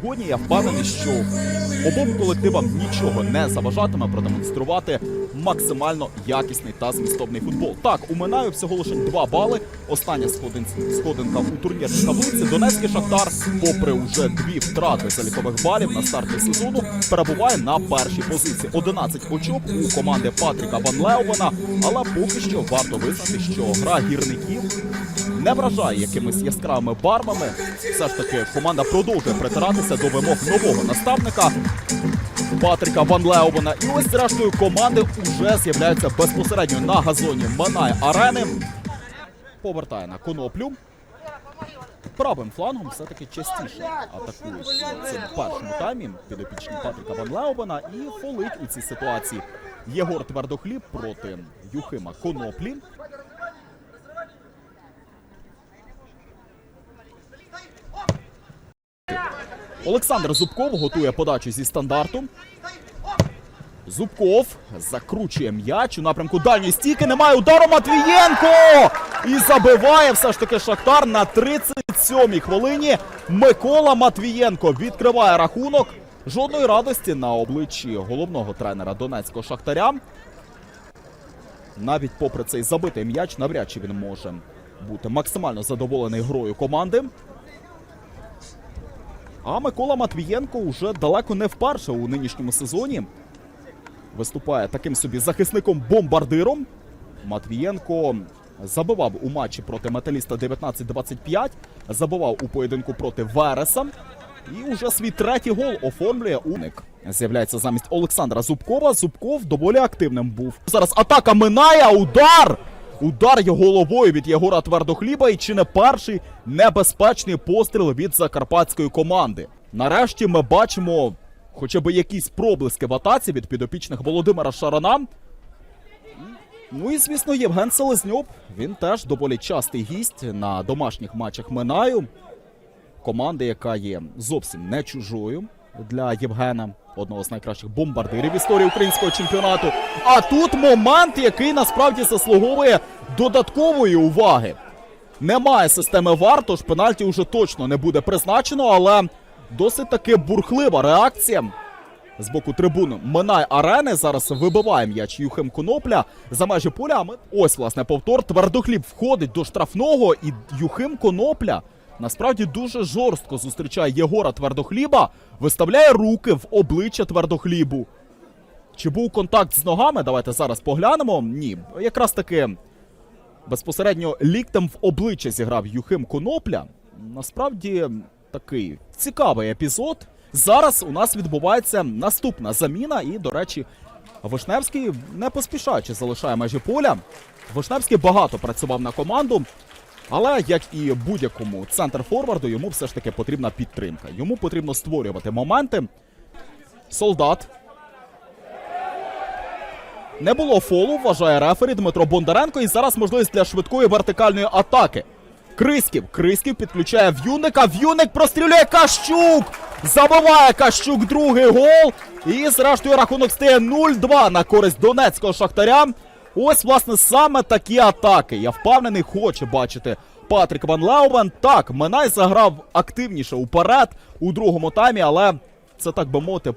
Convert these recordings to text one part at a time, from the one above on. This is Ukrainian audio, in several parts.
сьогодні. Я впевнений, що обом колективам нічого не заважатиме продемонструвати максимально якісний та змістовний футбол. Так, у Минаю всього лише два бали. Остання сходин- сходинка у турнірній таблиці. Донецький Шахтар, попри вже дві втрати залікових балів на старті сезону, перебуває на першій позиції. 11 очок у команди Патріка Ван Леувена, але поки що варто визнати, що гра гірників не вражає якимись яскравими барвами. Все ж таки, команда продовжує притиратися до вимог нового наставника. Патріка Ван Леовена. І ось зрештою команди вже з'являються безпосередньо на газоні Манай Арени. Повертає на коноплю. Правим флангом все-таки частіше атакують цьому першому таймі підопічні Патріка Ван Леовена і фолить у цій ситуації Єгор Твердохліб проти Юхима Коноплі. Олександр Зубков готує подачу зі стандарту. Зубков закручує м'яч у напрямку дальньої стійки. Немає удару Матвієнко! І забиває все ж таки Шахтар на 37-й хвилині. Микола Матвієнко відкриває рахунок. Жодної радості на обличчі головного тренера Донецького Шахтаря. Навіть попри цей забитий м'яч, навряд чи він може бути максимально задоволений грою команди. А Микола Матвієнко уже далеко не вперше у нинішньому сезоні виступає таким собі захисником-бомбардиром. Матвієнко забивав у матчі проти металіста 19-25, забивав у поєдинку проти Вереса. І уже свій третій гол оформлює уник. З'являється замість Олександра Зубкова. Зубков доволі активним був. Зараз атака минає, удар! Удар є головою від Єгора Твердохліба і чи не перший небезпечний постріл від закарпатської команди. Нарешті ми бачимо хоча б якісь проблиски в атаці від підопічних Володимира Шарана. Ну і звісно, Євген Селезньов. Він теж доволі частий гість на домашніх матчах Минаю. Команди, яка є зовсім не чужою для Євгена, одного з найкращих бомбардирів в історії українського чемпіонату. А тут момент, який насправді заслуговує додаткової уваги. Немає системи ВАР, тож пенальті вже точно не буде призначено, але досить таки бурхлива реакція з боку трибуни Минай арени. Зараз вибиває м'яч Юхим Конопля за межі поля. Ось власне повтор. Твердохліб входить до штрафного, і Юхим Конопля насправді дуже жорстко зустрічає Єгора Твердохліба, виставляє руки в обличчя Твердохлібу. Чи був контакт з ногами? Давайте зараз поглянемо. Ні, якраз таки безпосередньо ліктем в обличчя зіграв Юхим Конопля. Насправді такий цікавий епізод. Зараз у нас відбувається наступна заміна, і, до речі, Вишневський не поспішаючи залишає межі поля. Вишневський багато працював на команду, але як і будь-якому центр форварду, йому все ж таки потрібна підтримка. Йому потрібно створювати моменти. Солдат не було фолу, вважає рефері Дмитро Бондаренко. І зараз можливість для швидкої вертикальної атаки. Крисків. Крисків підключає В'юника. В'юник прострілює Кащук. Забиває Кащук другий гол. І зрештою рахунок стає 0-2 на користь донецького шахтаря. Ось, власне, саме такі атаки. Я впевнений, хоче бачити Патрік Ван Леувен. Так, Минай заграв активніше уперед у другому таймі, але це так би мовити,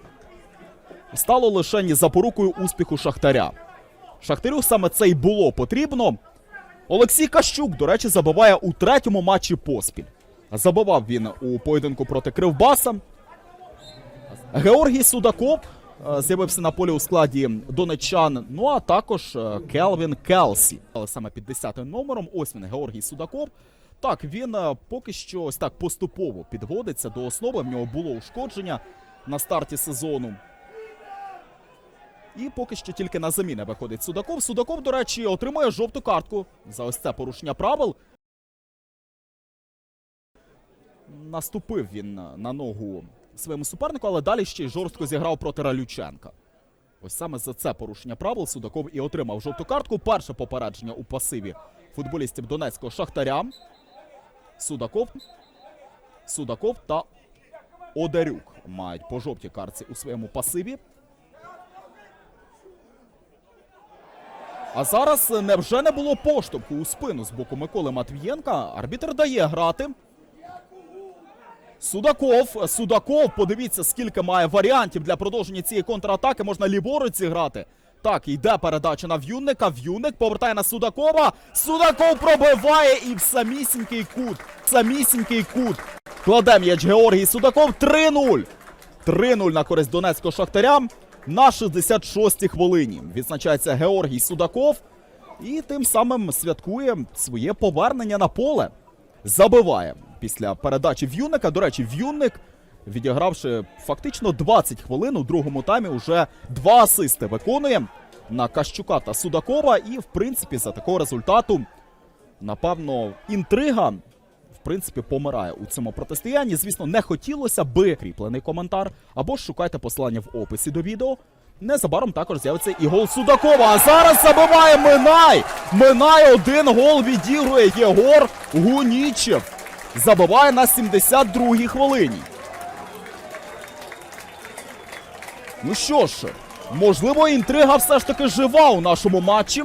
стало лише запорукою успіху Шахтаря. Шахтарю саме це й було потрібно. Олексій Кащук, до речі, забиває у третьому матчі поспіль. Забивав він у поєдинку проти Кривбаса. Георгій Судаков з'явився на полі у складі донеччан. Ну а також е, Келвін Келсі. Але саме під 10 номером. Ось він Георгій Судаков. Так, він е, поки що ось так поступово підводиться до основи. В нього було ушкодження на старті сезону. І поки що тільки на заміни виходить Судаков. Судаков, до речі, отримує жовту картку за ось це порушення правил. Наступив він на ногу своєму супернику, але далі ще й жорстко зіграв проти Ралюченка. Ось саме за це порушення правил Судаков і отримав жовту картку. Перше попередження у пасиві футболістів Донецького Шахтаря. Судаков. Судаков та Одарюк мають по жовтій картці у своєму пасиві. А зараз невже не було поштовху у спину з боку Миколи Матвієнка. Арбітр дає грати. Судаков, Судаков, подивіться, скільки має варіантів для продовження цієї контратаки. Можна ліворуч зіграти. Так, йде передача на В'юнника. В'юнник повертає на Судакова. Судаков пробиває і в самісінький кут. В самісінький кут. Кладе м'яч Георгій Судаков 3-0. 3-0 на користь Донецького Шахтаря на 66-й хвилині. Відзначається Георгій Судаков і тим самим святкує своє повернення на поле. Забиває після передачі В'юника. До речі, В'юнник, відігравши фактично 20 хвилин у другому таймі, уже два асисти виконує на Кащука та Судакова. І, в принципі, за такого результату, напевно, інтрига в принципі, помирає у цьому протистоянні. Звісно, не хотілося би кріплений коментар, або ж шукайте посилання в описі до відео. Незабаром також з'явиться і гол Судакова. А зараз забиває Минай! Минай один гол відігрує Єгор Гунічев. Забиває на 72-й хвилині. Ну що ж, можливо, інтрига все ж таки жива у нашому матчі.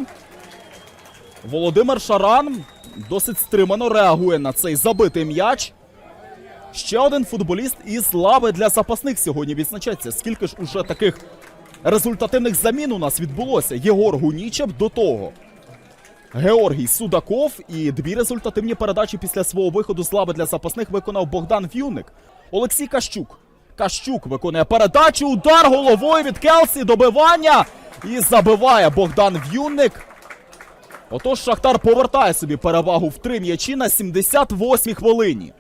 Володимир Шаран досить стримано реагує на цей забитий м'яч. Ще один футболіст із лави для запасних сьогодні відзначається. Скільки ж уже таких результативних замін у нас відбулося? Єгор Гунічев до того. Георгій Судаков і дві результативні передачі після свого виходу з лави для запасних виконав Богдан В'юник. Олексій Кащук. Кащук виконує передачу, удар головою від Келсі, добивання і забиває Богдан В'юник. Отож Шахтар повертає собі перевагу в три м'ячі на 78-й хвилині.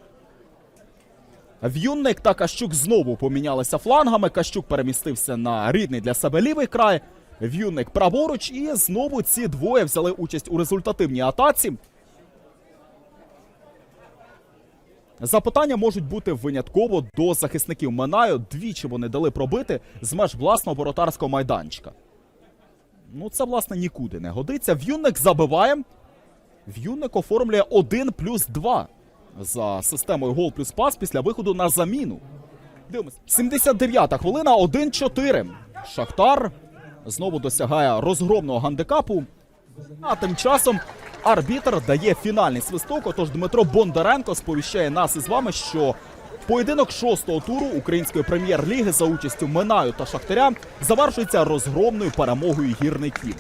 В'юнник та Кащук знову помінялися флангами. Кащук перемістився на рідний для себе лівий край. В'юнник праворуч, і знову ці двоє взяли участь у результативній атаці. Запитання можуть бути винятково до захисників Минаю. Двічі вони дали пробити з меж власного воротарського майданчика. Ну, це, власне, нікуди не годиться. В'юнник забиває. В'юнник оформлює 1 плюс 2 за системою гол плюс пас після виходу на заміну. Дивимось. 79-та хвилина, 1-4. Шахтар знову досягає розгромного гандикапу. А тим часом арбітр дає фінальний свисток. Отож Дмитро Бондаренко сповіщає нас із вами, що поєдинок шостого туру української прем'єр-ліги за участю Минаю та Шахтаря завершується розгромною перемогою гірників.